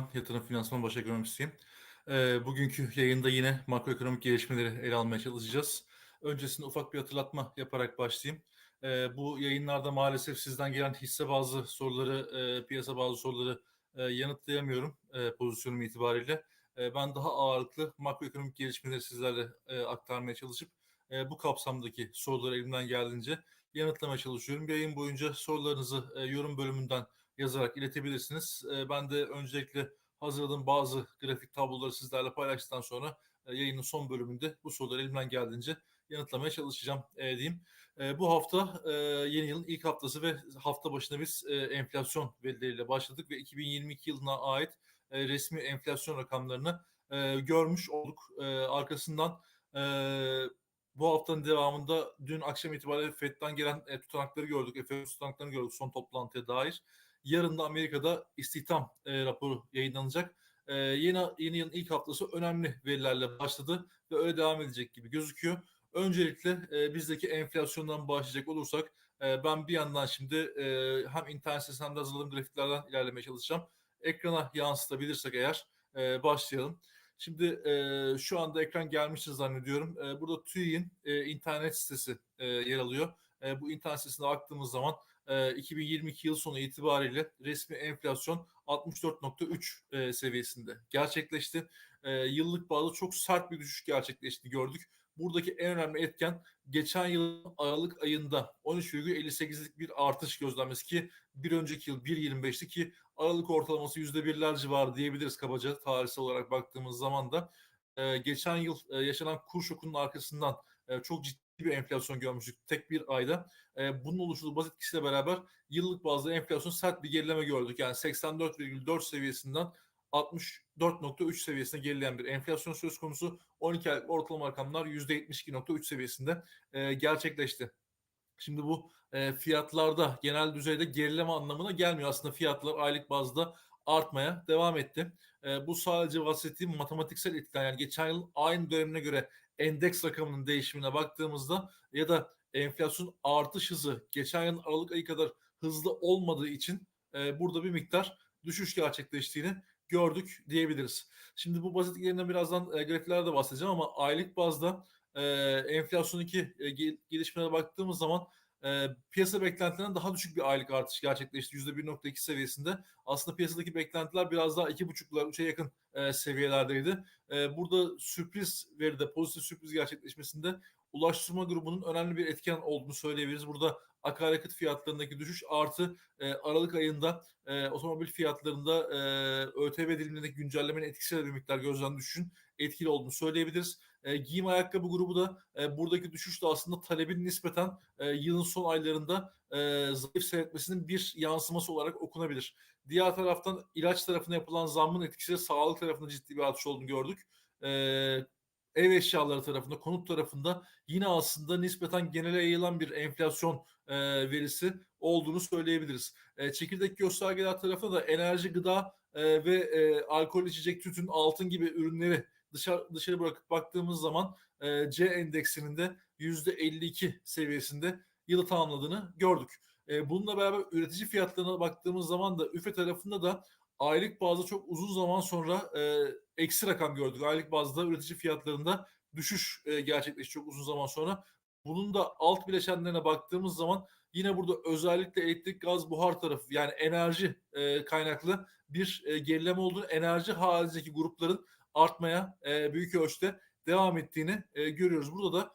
Gürcan, Yatırım Finansman Baş Ekonomistiyim. Eee, bugünkü yayında yine makroekonomik gelişmeleri ele almaya çalışacağız. Öncesinde ufak bir hatırlatma yaparak başlayayım. Eee, bu yayınlarda maalesef sizden gelen hisse bazı soruları, eee, piyasa bazı soruları eee, yanıtlayamıyorum eee, pozisyonum itibariyle. Eee, ben daha ağırlıklı makroekonomik gelişmeleri sizlerle eee, aktarmaya çalışıp eee, bu kapsamdaki soruları elimden geldiğince yanıtlamaya çalışıyorum. Yayın boyunca sorularınızı eee, yorum bölümünden yazarak iletebilirsiniz. E, ben de öncelikle hazırladığım bazı grafik tabloları sizlerle paylaştıktan sonra e, yayının son bölümünde bu soruları elimden geldiğince yanıtlamaya çalışacağım e, diyeyim. E, bu hafta e, yeni yılın ilk haftası ve hafta başında biz enflasyon verileriyle başladık ve 2022 yılına ait resmi enflasyon rakamlarını görmüş olduk. Arkasından bu haftanın devamında dün akşam itibariyle FED'den gelen tutanakları gördük. FED tutanaklarını gördük son toplantıya dair. Yarın da Amerika'da istihdam e, raporu yayınlanacak. E, yeni, yeni yılın ilk haftası önemli verilerle başladı ve öyle devam edecek gibi gözüküyor. Öncelikle e, bizdeki enflasyondan başlayacak olursak e, ben bir yandan şimdi e, hem internet sitesinden de hazırladığım grafiklerden ilerlemeye çalışacağım. Ekrana yansıtabilirsek eğer e, başlayalım. Şimdi e, şu anda ekran gelmiştir zannediyorum. E, burada TÜİ'nin e, internet sitesi e, yer alıyor. E, bu internet sitesine baktığımız zaman 2022 yıl sonu itibariyle resmi enflasyon 64.3 seviyesinde gerçekleşti. Yıllık bazda çok sert bir düşüş gerçekleşti gördük. Buradaki en önemli etken geçen yıl Aralık ayında 13,58'lik bir artış gözlenmesi ki bir önceki yıl 1.25'ti ki Aralık ortalaması %1'ler civarı diyebiliriz kabaca tarihsel olarak baktığımız zaman da geçen yıl yaşanan kur şokunun arkasından çok ciddi bir enflasyon görmüştük tek bir ayda. E, bunun oluşturduğu baz etkisiyle beraber yıllık bazda enflasyon sert bir gerileme gördük. Yani 84,4 seviyesinden 64.3 seviyesine gerileyen bir enflasyon söz konusu. 12 aylık ortalama rakamlar %72.3 seviyesinde e, gerçekleşti. Şimdi bu e, fiyatlarda genel düzeyde gerileme anlamına gelmiyor. Aslında fiyatlar aylık bazda artmaya devam etti. E, bu sadece bahsettiğim matematiksel etkiler. Yani geçen yıl aynı dönemine göre endeks rakamının değişimine baktığımızda ya da enflasyon artış hızı geçen yıl Aralık ayı kadar hızlı olmadığı için e, burada bir miktar düşüş gerçekleştiğini gördük diyebiliriz. Şimdi bu basitliklerinden birazdan e, grafiklerde bahsedeceğim ama aylık bazda e, enflasyondaki e, gelişmelere baktığımız zaman e, piyasa beklentilerinden daha düşük bir aylık artış gerçekleşti. %1.2 seviyesinde. Aslında piyasadaki beklentiler biraz daha 2.5'lar 3'e yakın e, seviyelerdeydi. E, burada sürpriz veride, pozitif sürpriz gerçekleşmesinde ulaştırma grubunun önemli bir etken olduğunu söyleyebiliriz. Burada akaryakıt fiyatlarındaki düşüş artı e, Aralık ayında e, otomobil fiyatlarında e, ÖTV dilimindeki güncellemenin etkisiyle bir miktar gözden düşüşün etkili olduğunu söyleyebiliriz. E, giyim ayakkabı grubu da e, buradaki düşüş de aslında talebin nispeten e, yılın son aylarında e, zayıf seyretmesinin bir yansıması olarak okunabilir. Diğer taraftan ilaç tarafına yapılan zammın etkisiyle sağlık tarafında ciddi bir artış olduğunu gördük. E, ev eşyaları tarafında, konut tarafında yine aslında nispeten genele yayılan bir enflasyon e, verisi olduğunu söyleyebiliriz. E, çekirdek göstergeler tarafında da enerji, gıda e, ve e, alkol içecek, tütün, altın gibi ürünleri dışarı, dışarı bırakıp baktığımız zaman e, C endeksinin de %52 seviyesinde yılı tamamladığını gördük. E, bununla beraber üretici fiyatlarına baktığımız zaman da üfe tarafında da aylık bazda çok uzun zaman sonra e, eksi rakam gördük. Aylık bazda üretici fiyatlarında düşüş e, gerçekleşti çok uzun zaman sonra. Bunun da alt bileşenlerine baktığımız zaman yine burada özellikle elektrik, gaz, buhar tarafı yani enerji e, kaynaklı bir e, gerileme olduğunu, enerji haricindeki grupların artmaya e, büyük ölçüde devam ettiğini e, görüyoruz. Burada da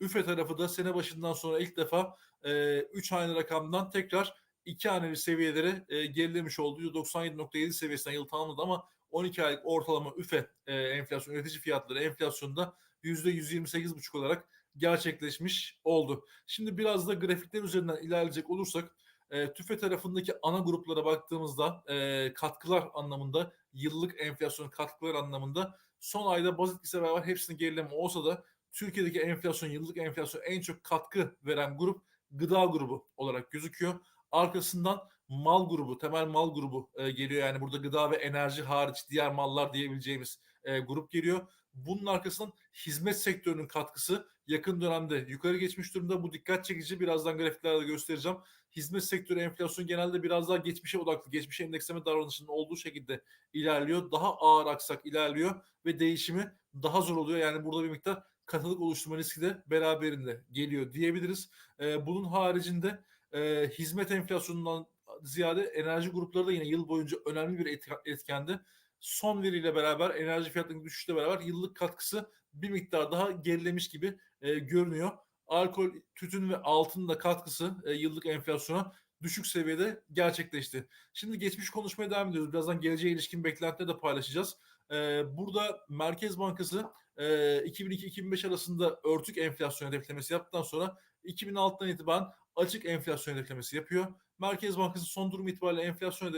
üfe tarafı da sene başından sonra ilk defa 3 e, haneli rakamdan tekrar 2 haneli seviyelere gerilemiş oldu. %97.7 seviyesinden yıl tamamladı ama 12 aylık ortalama üfe enflasyon, üretici fiyatları enflasyonda %128,5 olarak gerçekleşmiş oldu. Şimdi biraz da grafikler üzerinden ilerleyecek olursak e, TÜFE tarafındaki ana gruplara baktığımızda e, katkılar anlamında yıllık enflasyon katkılar anlamında son ayda baz etkisi beraber hepsinin gerileme olsa da Türkiye'deki enflasyon yıllık enflasyon en çok katkı veren grup gıda grubu olarak gözüküyor. Arkasından mal grubu, temel mal grubu e, geliyor. Yani burada gıda ve enerji hariç diğer mallar diyebileceğimiz e, grup geliyor. Bunun arkasından hizmet sektörünün katkısı yakın dönemde yukarı geçmiş durumda. Bu dikkat çekici. Birazdan grafiklerde göstereceğim. Hizmet sektörü enflasyonu genelde biraz daha geçmişe odaklı, geçmişe endeksleme davranışının olduğu şekilde ilerliyor. Daha ağır aksak ilerliyor ve değişimi daha zor oluyor. Yani burada bir miktar katılık oluşturma riski de beraberinde geliyor diyebiliriz. E, bunun haricinde e, hizmet enflasyonundan ziyade enerji grupları da yine yıl boyunca önemli bir etkendi. Son veriyle beraber enerji fiyatlarının düşüşle beraber yıllık katkısı bir miktar daha gerilemiş gibi e, görünüyor. Alkol, tütün ve altın da katkısı e, yıllık enflasyona düşük seviyede gerçekleşti. Şimdi geçmiş konuşmaya devam ediyoruz. Birazdan geleceğe ilişkin beklentileri de paylaşacağız. E, burada Merkez Bankası e, 2002-2005 arasında örtük enflasyon hedeflemesi yaptıktan sonra 2006'dan itibaren açık enflasyon hedeflemesi yapıyor. Merkez Bankası son durum itibariyle enflasyon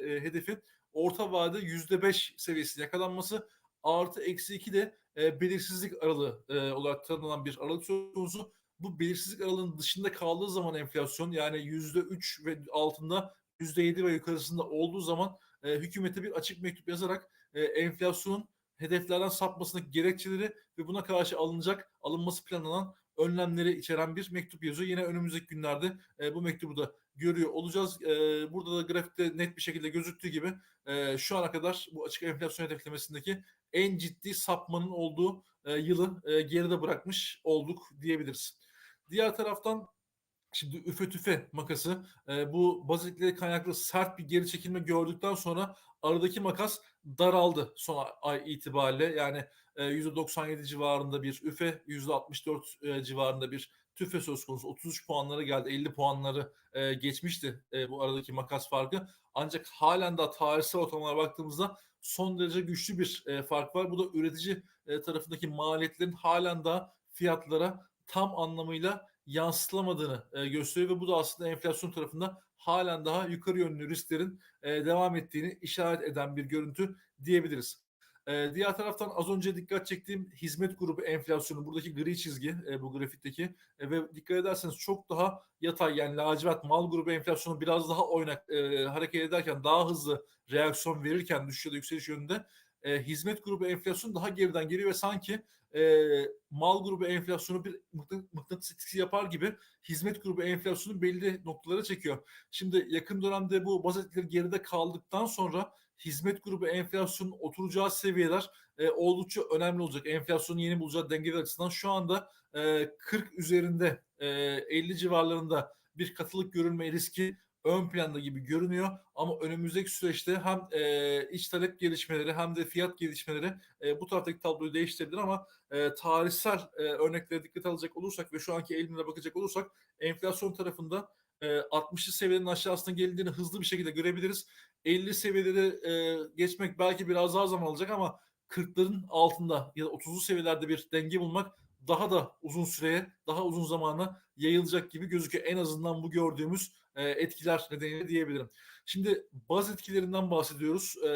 hedefi orta vade %5 seviyesine yakalanması artı eksi 2 de e, belirsizlik aralığı e, olarak tanımlanan bir aralık söz konusu. Bu belirsizlik aralığının dışında kaldığı zaman enflasyon yani %3 ve altında %7 ve yukarısında olduğu zaman e, hükümete bir açık mektup yazarak e, enflasyonun hedeflerden sapmasındaki gerekçeleri ve buna karşı alınacak, alınması planlanan önlemleri içeren bir mektup yazıyor. Yine önümüzdeki günlerde e, bu mektubu da görüyor olacağız. E, burada da grafikte net bir şekilde gözüktüğü gibi e, şu ana kadar bu açık enflasyon hedeflemesindeki en ciddi sapmanın olduğu e, yılı e, geride bırakmış olduk diyebiliriz. Diğer taraftan Şimdi üfe tüfe makası e, bu bazilikleri kaynaklı sert bir geri çekilme gördükten sonra aradaki makas daraldı son ay itibariyle. Yani e, %97 civarında bir üfe, %64 e, civarında bir tüfe söz konusu. 33 puanları geldi, 50 puanları e, geçmişti e, bu aradaki makas farkı. Ancak halen daha tarihsel ortamlara baktığımızda son derece güçlü bir e, fark var. Bu da üretici e, tarafındaki maliyetlerin halen daha fiyatlara tam anlamıyla yansıtlamadığını e, gösteriyor ve bu da aslında enflasyon tarafında halen daha yukarı yönlü risklerin e, devam ettiğini işaret eden bir görüntü diyebiliriz. E, diğer taraftan az önce dikkat çektiğim hizmet grubu enflasyonu buradaki gri çizgi e, bu grafikteki e, ve dikkat ederseniz çok daha yatay yani lacivert mal grubu enflasyonu biraz daha oynak e, hareket ederken daha hızlı reaksiyon verirken düşüş ya da yükseliş yönünde e, hizmet grubu enflasyonu daha geriden geliyor ve sanki e, mal grubu enflasyonu bir mıknatıs etkisi yapar gibi hizmet grubu enflasyonu belli noktalara çekiyor. Şimdi yakın dönemde bu baz geride kaldıktan sonra hizmet grubu enflasyonun oturacağı seviyeler e, oldukça önemli olacak. Enflasyonun yeni bulacağı dengeler açısından şu anda e, 40 üzerinde e, 50 civarlarında bir katılık görülme riski ön planda gibi görünüyor ama önümüzdeki süreçte hem e, iç talep gelişmeleri hem de fiyat gelişmeleri e, bu taraftaki tabloyu değiştirebilir ama e, tarihsel e, örneklere dikkat alacak olursak ve şu anki eğilimlere bakacak olursak enflasyon tarafında 60'lı seviyelerin aşağısına gelindiğini hızlı bir şekilde görebiliriz. 50 seviyeleri e, geçmek belki biraz daha zaman alacak ama 40'ların altında ya da 30'lu seviyelerde bir denge bulmak daha da uzun süreye, daha uzun zamana yayılacak gibi gözüküyor. En azından bu gördüğümüz e, etkiler nedeniyle diyebilirim. Şimdi baz etkilerinden bahsediyoruz. E,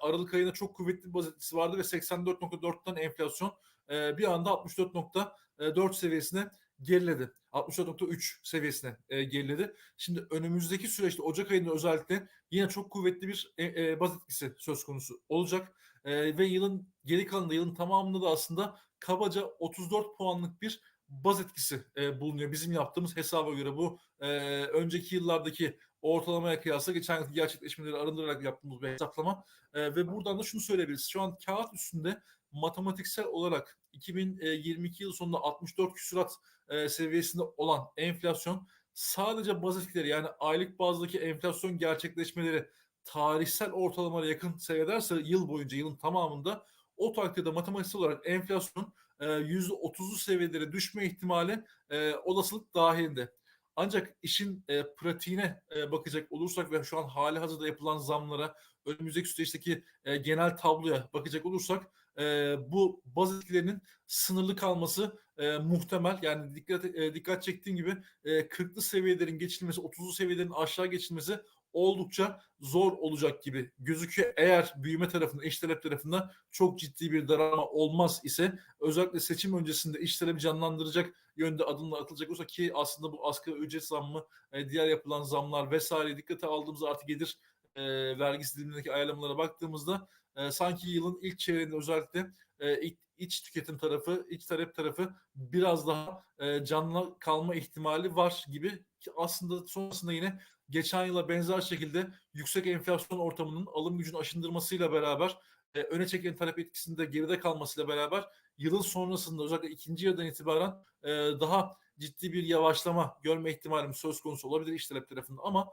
Aralık ayında çok kuvvetli bir baz etkisi vardı ve 84.4'ten enflasyon e, bir anda 64.4 seviyesine geriledi. 64.3 seviyesine e, geriledi. Şimdi önümüzdeki süreçte Ocak ayında özellikle yine çok kuvvetli bir e, e, baz etkisi söz konusu olacak. E, ve yılın geri kalanında yılın tamamında da aslında kabaca 34 puanlık bir baz etkisi e, bulunuyor. Bizim yaptığımız hesaba göre bu e, önceki yıllardaki ortalamaya kıyasla geçen yılki gerçekleşmeleri arındırarak yaptığımız bir hesaplama. E, ve buradan da şunu söyleyebiliriz. Şu an kağıt üstünde matematiksel olarak 2022 yıl sonunda 64 küsurat e, seviyesinde olan enflasyon sadece baz etkileri yani aylık bazdaki enflasyon gerçekleşmeleri tarihsel ortalamaya yakın seyrederse yıl boyunca yılın tamamında o takdirde matematiksel olarak enflasyon %30'lu seviyelere düşme ihtimali e, olasılık dahilinde. Ancak işin e, pratiğine e, bakacak olursak ve şu an hali hazırda yapılan zamlara, önümüzdeki süreçteki e, genel tabloya bakacak olursak e, bu baz etkilerinin sınırlı kalması e, muhtemel. Yani dikkat e, dikkat çektiğim gibi e, 40'lı seviyelerin geçilmesi, 30'lu seviyelerin aşağı geçilmesi oldukça zor olacak gibi gözüküyor. Eğer büyüme tarafında, iş talep tarafında çok ciddi bir daralma olmaz ise özellikle seçim öncesinde iş talebi canlandıracak yönde adımlar atılacak olsa ki aslında bu asgari ücret zammı, e, diğer yapılan zamlar vesaire dikkate aldığımızda artık gelir e, vergisi dilimindeki ayarlamalara baktığımızda e, sanki yılın ilk çeyreğinde özellikle e, iç tüketim tarafı, iç talep tarafı biraz daha e, canlı kalma ihtimali var gibi ki aslında sonrasında yine geçen yıla benzer şekilde yüksek enflasyon ortamının alım gücünü aşındırmasıyla beraber e, öne çeken talep etkisinde geride kalmasıyla beraber yılın sonrasında özellikle ikinci yarıdan itibaren e, daha ciddi bir yavaşlama görme ihtimalim söz konusu olabilir iş talep tarafında ama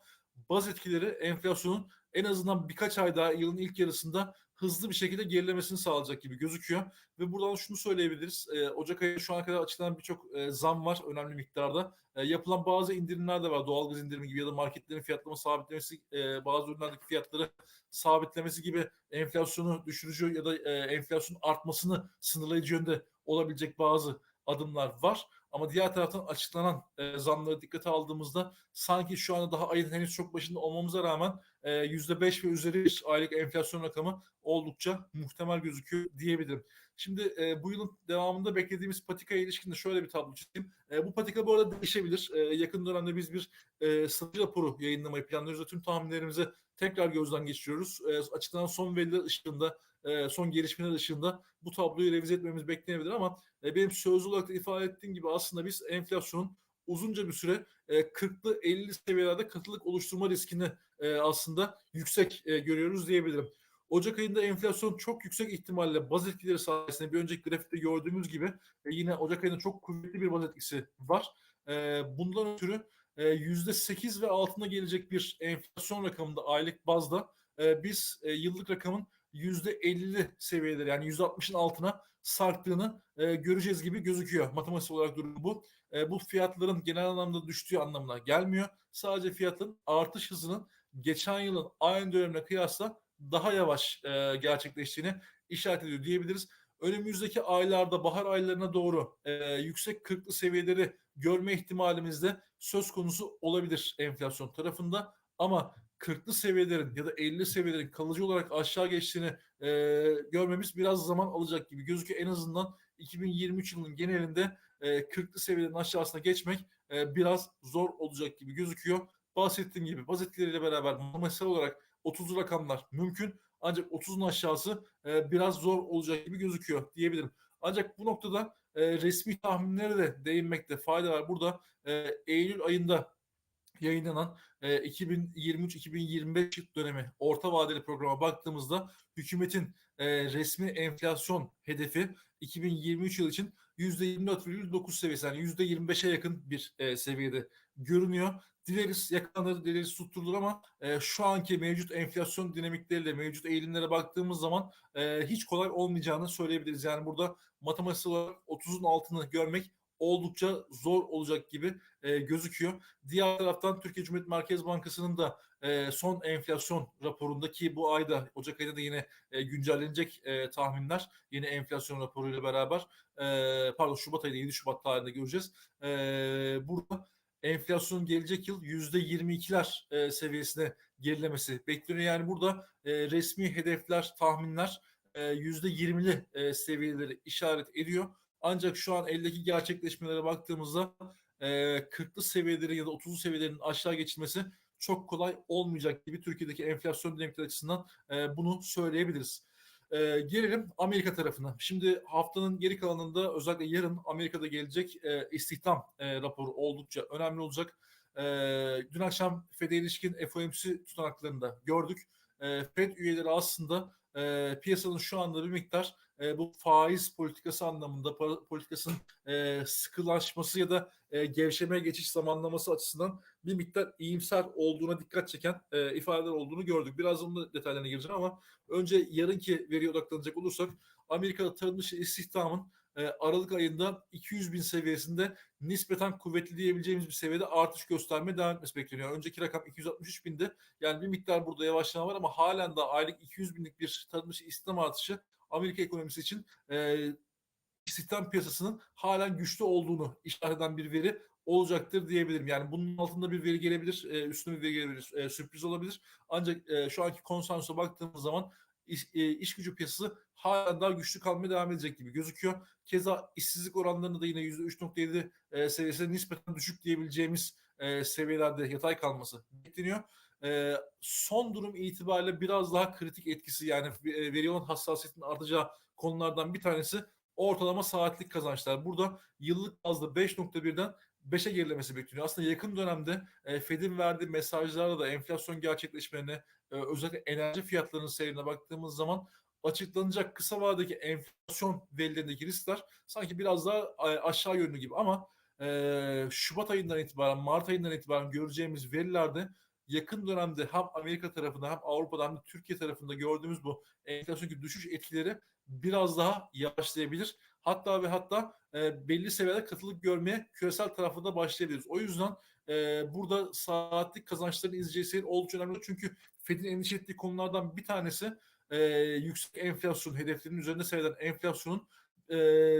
baz etkileri enflasyonun en azından birkaç ay daha yılın ilk yarısında hızlı bir şekilde gerilemesini sağlayacak gibi gözüküyor. Ve buradan şunu söyleyebiliriz. E, Ocak ayı şu ana kadar açıklanan birçok e, zam var önemli miktarda. E, yapılan bazı indirimler de var. Doğalgaz indirimi gibi ya da marketlerin fiyatlama sabitlemesi, e, bazı ürünlerdeki fiyatları sabitlemesi gibi enflasyonu düşürücü ya da e, enflasyonun artmasını sınırlayıcı yönde olabilecek bazı adımlar var. Ama diğer taraftan açıklanan e, zamları dikkate aldığımızda sanki şu anda daha ayın henüz çok başında olmamıza rağmen yüzde 5 ve üzeri bir aylık enflasyon rakamı oldukça muhtemel gözüküyor diyebilirim. Şimdi e, bu yılın devamında beklediğimiz patikaya ilişkin de şöyle bir tablo çizeyim. E, bu patika bu arada değişebilir. E, yakın dönemde biz bir e, strateji raporu yayınlamayı planlıyoruz ve tüm tahminlerimizi tekrar gözden geçiriyoruz. E, açıklanan son veriler ışığında e, son gelişmeler ışığında bu tabloyu revize etmemiz beklenebilir ama e, benim sözlü olarak da ifade ettiğim gibi aslında biz enflasyonun uzunca bir süre e, 40'lı 50 seviyelerde katılık oluşturma riskini e, aslında yüksek görüyoruz diyebilirim. Ocak ayında enflasyon çok yüksek ihtimalle baz etkileri sayesinde bir önceki grafikte gördüğümüz gibi yine Ocak ayında çok kuvvetli bir baz etkisi var. Bundan ötürü e, %8 ve altına gelecek bir enflasyon rakamında aylık bazda biz yıllık rakamın %50 seviyeleri yani %60'ın altına sarktığını e, göreceğiz gibi gözüküyor. Matematik olarak durum bu. E, bu fiyatların genel anlamda düştüğü anlamına gelmiyor. Sadece fiyatın artış hızının geçen yılın aynı dönemine kıyasla daha yavaş e, gerçekleştiğini işaret ediyor diyebiliriz. Önümüzdeki aylarda bahar aylarına doğru e, yüksek kırklı seviyeleri görme ihtimalimiz de söz konusu olabilir enflasyon tarafında. Ama 40'lı seviyelerin ya da 50 seviyelerin kalıcı olarak aşağı geçtiğini e, görmemiz biraz zaman alacak gibi gözüküyor. En azından 2023 yılının genelinde e, 40'lı seviyelerin aşağısına geçmek e, biraz zor olacak gibi gözüküyor. Bahsettiğim gibi baz etkileriyle beraber matematiksel olarak 30 rakamlar mümkün ancak 30'un aşağısı e, biraz zor olacak gibi gözüküyor diyebilirim. Ancak bu noktada e, resmi tahminlere de değinmekte fayda var. Burada e, Eylül ayında yayınlanan e, 2023-2025 dönemi orta vadeli programa baktığımızda hükümetin e, resmi enflasyon hedefi 2023 yıl için %24,9 seviyesi yani %25'e yakın bir e, seviyede görünüyor. Dileriz yakalanır, dileriz tutturulur ama e, şu anki mevcut enflasyon dinamikleriyle, mevcut eğilimlere baktığımız zaman e, hiç kolay olmayacağını söyleyebiliriz. Yani burada matematiksel olarak 30'un altını görmek oldukça zor olacak gibi e, gözüküyor. Diğer taraftan Türkiye Cumhuriyet Merkez Bankası'nın da e, son enflasyon raporundaki bu ayda Ocak ayında da yine e, güncellenecek e, tahminler yeni enflasyon raporuyla beraber e, pardon Şubat ayında 7 Şubat tarihinde göreceğiz. E, burada enflasyon gelecek yıl yüzde 22'ler e, seviyesine gerilemesi bekleniyor. Yani burada e, resmi hedefler, tahminler yüzde 20'li e, seviyeleri işaret ediyor. Ancak şu an eldeki gerçekleşmelere baktığımızda e, 40'lı seviyelerin ya da 30'lu seviyelerin aşağı geçilmesi çok kolay olmayacak gibi Türkiye'deki enflasyon dinamikleri açısından e, bunu söyleyebiliriz. E, gelelim Amerika tarafına. Şimdi haftanın geri kalanında özellikle yarın Amerika'da gelecek e, istihdam e, raporu oldukça önemli olacak. E, dün akşam FED'e ilişkin FOMC tutanaklarında gördük. E, FED üyeleri aslında e, piyasanın şu anda bir miktar e, bu faiz politikası anlamında para politikasının e, sıkılaşması ya da e, gevşemeye geçiş zamanlaması açısından bir miktar iyimser olduğuna dikkat çeken e, ifadeler olduğunu gördük. Biraz onun detaylarına gireceğim ama önce yarınki veriye odaklanacak olursak Amerika'da tarım dışı istihdamın e, Aralık ayında 200 bin seviyesinde nispeten kuvvetli diyebileceğimiz bir seviyede artış göstermeye devam etmesi bekleniyor. Önceki rakam 263 binde yani bir miktar burada yavaşlama var ama halen de aylık 200 binlik bir tarım dışı istihdam artışı Amerika ekonomisi için e, istihdam piyasasının halen güçlü olduğunu işaret eden bir veri olacaktır diyebilirim. Yani bunun altında bir veri gelebilir, e, üstüne bir veri gelebilir, e, sürpriz olabilir. Ancak e, şu anki konsensusa baktığımız zaman iş, e, iş gücü piyasası hala daha güçlü kalmaya devam edecek gibi gözüküyor. Keza işsizlik oranlarını da yine %3.7 e, seviyesinde nispeten düşük diyebileceğimiz e, seviyelerde yatay kalması bekleniyor. E, son durum itibariyle biraz daha kritik etkisi yani veri olan hassasiyetin artacağı konulardan bir tanesi ortalama saatlik kazançlar. Burada yıllık bazda 5.1'den 5'e gerilemesi bekleniyor. Aslında yakın dönemde e, Fed'in verdiği mesajlarda da enflasyon gerçekleşmelerine e, özellikle enerji fiyatlarının seyrine baktığımız zaman açıklanacak kısa vadedeki enflasyon verilerindeki riskler sanki biraz daha aşağı yönlü gibi ama e, Şubat ayından itibaren Mart ayından itibaren göreceğimiz verilerde yakın dönemde hem Amerika tarafında hem Avrupa'da hem de Türkiye tarafında gördüğümüz bu enflasyondaki düşüş etkileri biraz daha yavaşlayabilir. Hatta ve hatta e, belli seviyede katılık görmeye küresel tarafında başlayabiliriz. O yüzden e, burada saatlik kazançların izleyeceği oldukça önemli. Çünkü Fed'in endişe ettiği konulardan bir tanesi e, yüksek enflasyon hedeflerinin üzerinde seyreden enflasyonun e,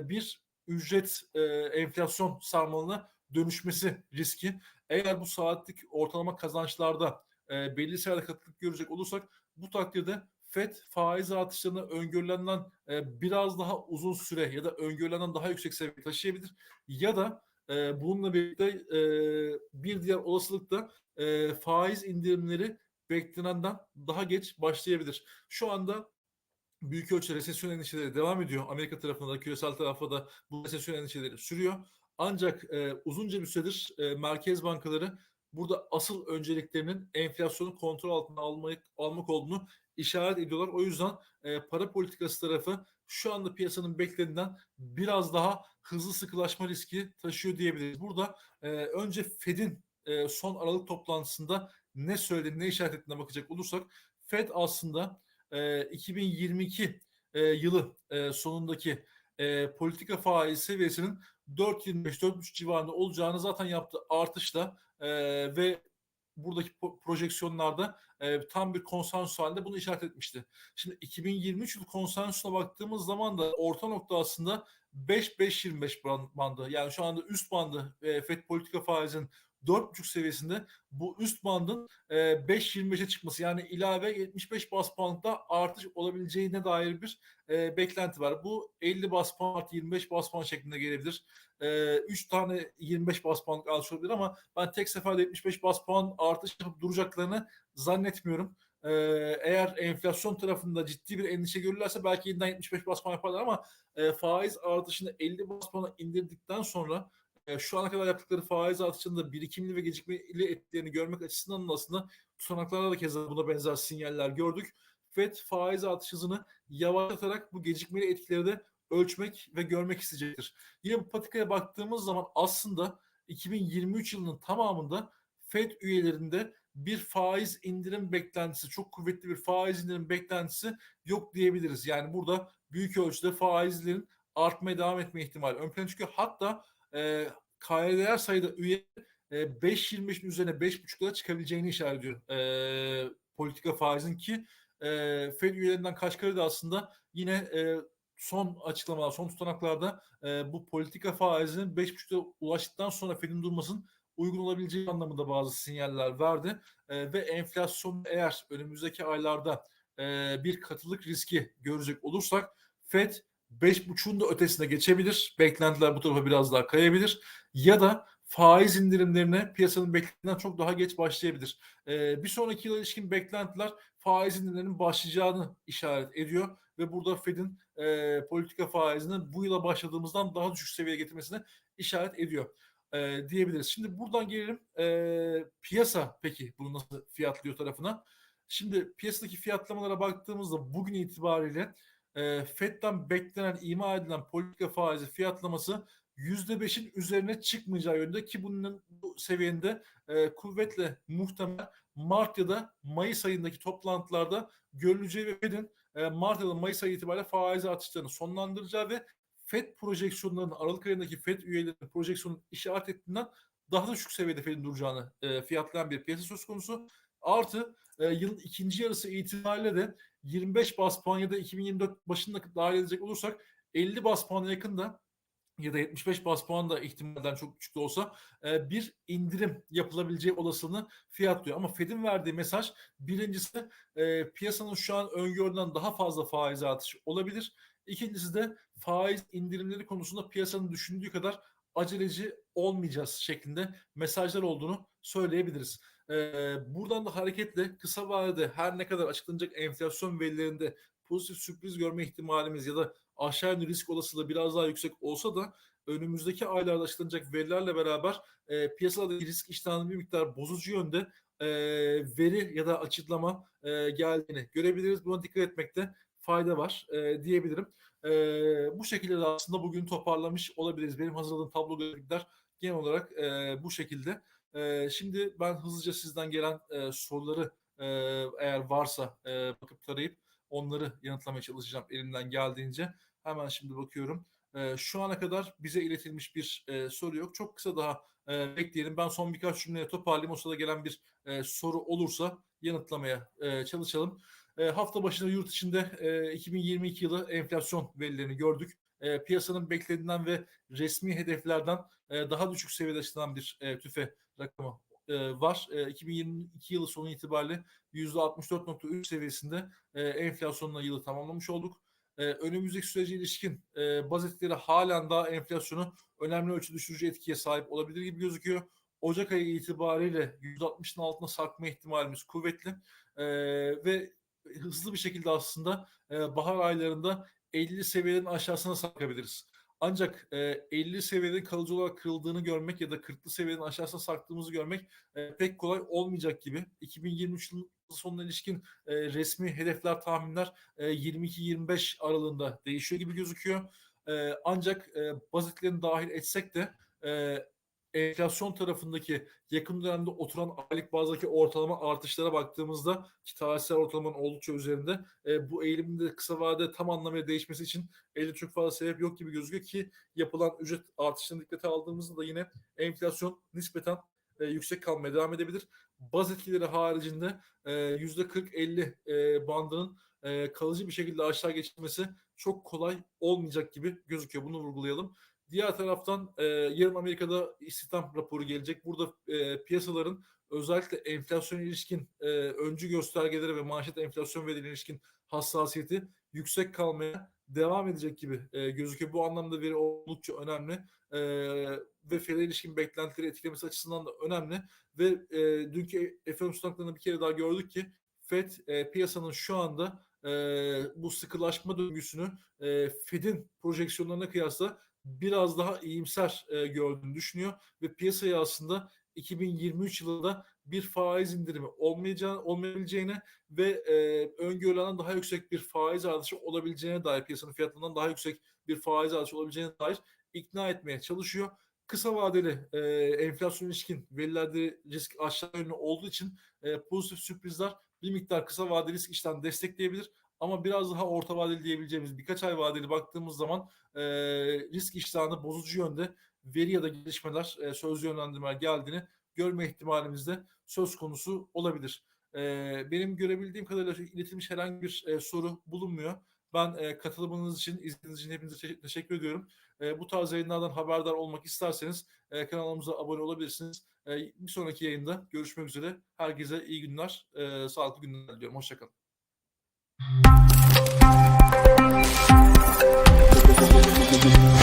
bir ücret e, enflasyon sarmalına dönüşmesi riski. Eğer bu saatlik ortalama kazançlarda e, belli sayıda katılık görecek olursak bu takdirde FED faiz artışlarını öngörülenden e, biraz daha uzun süre ya da öngörülenden daha yüksek seviyeye taşıyabilir ya da e, bununla birlikte e, bir diğer olasılık da e, faiz indirimleri beklenenden daha geç başlayabilir. Şu anda büyük ölçüde resesyon endişeleri devam ediyor. Amerika tarafında da küresel tarafta da bu resesyon endişeleri sürüyor. Ancak e, uzunca bir süredir e, merkez bankaları burada asıl önceliklerinin enflasyonu kontrol altına almak, almak olduğunu işaret ediyorlar. O yüzden e, para politikası tarafı şu anda piyasanın beklediğinden biraz daha hızlı sıkılaşma riski taşıyor diyebiliriz. Burada e, önce Fed'in e, son Aralık toplantısında ne söyledi, ne işaret ettiğine bakacak olursak Fed aslında e, 2022 e, yılı e, sonundaki e, politika faiz seviyesinin 4.25-4.5 civarında olacağını zaten yaptı artışla e, ve buradaki projeksiyonlarda e, tam bir konsensus halinde bunu işaret etmişti. Şimdi 2023 yıl konsensusuna baktığımız zaman da orta nokta aslında 5-5-25 bandı. Yani şu anda üst bandı e, FED politika faizin 4,5 seviyesinde bu üst bandın e, 5.25'e çıkması yani ilave 75 bas puanlıkta artış olabileceğine dair bir e, beklenti var. Bu 50 bas puan artı 25 bas puan şeklinde gelebilir. E, 3 tane 25 bas puanlık artış olabilir ama ben tek seferde 75 bas puan artış yapıp duracaklarını zannetmiyorum. Ee, eğer enflasyon tarafında ciddi bir endişe görürlerse belki yeniden 75 bas puan yaparlar ama e, faiz artışını 50 bas puana indirdikten sonra şu ana kadar yaptıkları faiz artışında birikimli ve gecikmeli etkilerini görmek açısından da aslında tutanaklarda da keza buna benzer sinyaller gördük. FED faiz artış hızını yavaşlatarak bu gecikmeli etkileri de ölçmek ve görmek isteyecektir. Yine bu patikaya baktığımız zaman aslında 2023 yılının tamamında FED üyelerinde bir faiz indirim beklentisi, çok kuvvetli bir faiz indirim beklentisi yok diyebiliriz. Yani burada büyük ölçüde faizlerin artmaya devam etme ihtimali ön plana çıkıyor. Hatta e, KDR sayıda üye e, 5.25'in üzerine 5.5'lara çıkabileceğini işaret ediyor. E, politika faizin ki e, Fed üyelerinden Kaşkarı da aslında yine e, son açıklamalar, son tutanaklarda e, bu politika faizinin 5.5'a ulaştıktan sonra Fed'in durmasının uygun olabileceği anlamında bazı sinyaller verdi. E, ve enflasyon eğer önümüzdeki aylarda e, bir katılık riski görecek olursak Fed 5.5'un da ötesine geçebilir. Beklentiler bu tarafa biraz daha kayabilir. Ya da faiz indirimlerine piyasanın beklediğinden çok daha geç başlayabilir. Ee, bir sonraki yıla ilişkin beklentiler faiz indirimlerinin başlayacağını işaret ediyor ve burada Fed'in e, politika faizini bu yıla başladığımızdan daha düşük seviyeye getirmesine işaret ediyor e, diyebiliriz. Şimdi buradan gelelim e, piyasa peki bunu nasıl fiyatlıyor tarafına. Şimdi piyasadaki fiyatlamalara baktığımızda bugün itibariyle e, FED'den beklenen, ima edilen politika faizi fiyatlaması %5'in üzerine çıkmayacağı yönde ki bunun bu seviyende e, kuvvetle muhtemel Mart ya da Mayıs ayındaki toplantılarda görüleceği ve Fed'in e, Mart ya da Mayıs ayı itibariyle faiz artışlarını sonlandıracağı ve FED projeksiyonlarının Aralık ayındaki FED üyelerinin projeksiyonun işaret ettiğinden daha da düşük seviyede Fed'in duracağını e, fiyatlayan bir piyasa söz konusu. Artı e, yılın ikinci yarısı itibariyle de 25 bas puan ya da 2024 başında dahil edecek olursak 50 bas puana yakın da ya da 75 bas puan da ihtimalden çok küçük de olsa e, bir indirim yapılabileceği olasılığını fiyatlıyor. Ama Fed'in verdiği mesaj birincisi e, piyasanın şu an öngörülen daha fazla faiz artışı olabilir. İkincisi de faiz indirimleri konusunda piyasanın düşündüğü kadar aceleci olmayacağız şeklinde mesajlar olduğunu söyleyebiliriz. Ee, buradan da hareketle kısa vadede her ne kadar açıklanacak enflasyon verilerinde pozitif sürpriz görme ihtimalimiz ya da aşağı yönlü risk olasılığı biraz daha yüksek olsa da önümüzdeki aylarda açıklanacak verilerle beraber e, piyasadaki risk iştahının bir miktar bozucu yönde e, veri ya da açıklama e, geldiğini görebiliriz. Buna dikkat etmekte fayda var e, diyebilirim. E, bu şekilde de aslında bugün toparlamış olabiliriz. Benim hazırladığım tablo grafikler genel olarak e, bu şekilde. Şimdi ben hızlıca sizden gelen e, soruları e, eğer varsa e, bakıp tarayıp onları yanıtlamaya çalışacağım elimden geldiğince. Hemen şimdi bakıyorum. E, şu ana kadar bize iletilmiş bir e, soru yok. Çok kısa daha e, bekleyelim. Ben son birkaç cümleye toparlayayım. O sırada gelen bir e, soru olursa yanıtlamaya e, çalışalım. E, hafta başında yurt içinde e, 2022 yılı enflasyon verilerini gördük. E, piyasanın beklediğinden ve resmi hedeflerden e, daha düşük seviyede açıklanan bir e, tüfe rakamı e, var. E, 2022 yılı sonu itibariyle %64.3 seviyesinde e, enflasyonla yılı tamamlamış olduk. E, önümüzdeki sürece ilişkin e, baz etkileri halen daha enflasyonu önemli ölçüde düşürücü etkiye sahip olabilir gibi gözüküyor. Ocak ayı itibariyle %60'ın altına sarkma ihtimalimiz kuvvetli e, ve hızlı bir şekilde aslında e, bahar aylarında 50 seviyenin aşağısına sarkabiliriz. Ancak e, 50 seviyenin kalıcı olarak kırıldığını görmek ya da 40'lı seviyenin aşağısına sarktığımızı görmek e, pek kolay olmayacak gibi. 2023 yılının sonuna ilişkin e, resmi hedefler, tahminler e, 22-25 aralığında değişiyor gibi gözüküyor. E, ancak e, bazitlerini dahil etsek de e, enflasyon tarafındaki yakın dönemde oturan aylık bazdaki ortalama artışlara baktığımızda ki tarihsel ortalamanın oldukça üzerinde e, bu eğilimin de kısa vadede tam anlamıyla değişmesi için elde çok fazla sebep yok gibi gözüküyor ki yapılan ücret artışlarını dikkate aldığımızda da yine enflasyon nispeten e, yüksek kalmaya devam edebilir. Baz etkileri haricinde e, %40-50 e, bandının e, kalıcı bir şekilde aşağı geçilmesi çok kolay olmayacak gibi gözüküyor. Bunu vurgulayalım. Diğer taraftan e, yarın Amerika'da istihdam raporu gelecek. Burada e, piyasaların özellikle enflasyon ilişkin e, öncü göstergeleri ve manşet enflasyon verilerine ilişkin hassasiyeti yüksek kalmaya devam edecek gibi e, gözüküyor. Bu anlamda veri oldukça önemli e, ve FED'e ilişkin beklentileri etkilemesi açısından da önemli ve e, dünkü FOMC tutanaklarında bir kere daha gördük ki FED e, piyasanın şu anda e, bu sıkılaşma döngüsünü e, Fed'in projeksiyonlarına kıyasla biraz daha iyimser e, gördüğünü düşünüyor ve piyasaya aslında 2023 yılında bir faiz indirimi olmayacağını, olmayabileceğine ve e, öngörülenen daha yüksek bir faiz artışı olabileceğine dair piyasanın fiyatlarından daha yüksek bir faiz artışı olabileceğine dair ikna etmeye çalışıyor. Kısa vadeli e, enflasyon ilişkin verilerde risk aşağı yönlü olduğu için e, pozitif sürprizler bir miktar kısa vadeli risk işten destekleyebilir. Ama biraz daha orta vadeli diyebileceğimiz birkaç ay vadeli baktığımız zaman e, risk iştahını bozucu yönde veri ya da gelişmeler, e, sözlü yönlendirmeler geldiğini görme ihtimalimiz de söz konusu olabilir. E, benim görebildiğim kadarıyla iletilmiş herhangi bir e, soru bulunmuyor. Ben e, katılımınız için, izlediğiniz için hepinize teşekkür ediyorum. E, bu tarz yayınlardan haberdar olmak isterseniz e, kanalımıza abone olabilirsiniz. E, bir sonraki yayında görüşmek üzere. Herkese iyi günler, e, sağlıklı günler diliyorum. Hoşçakalın. Thank you.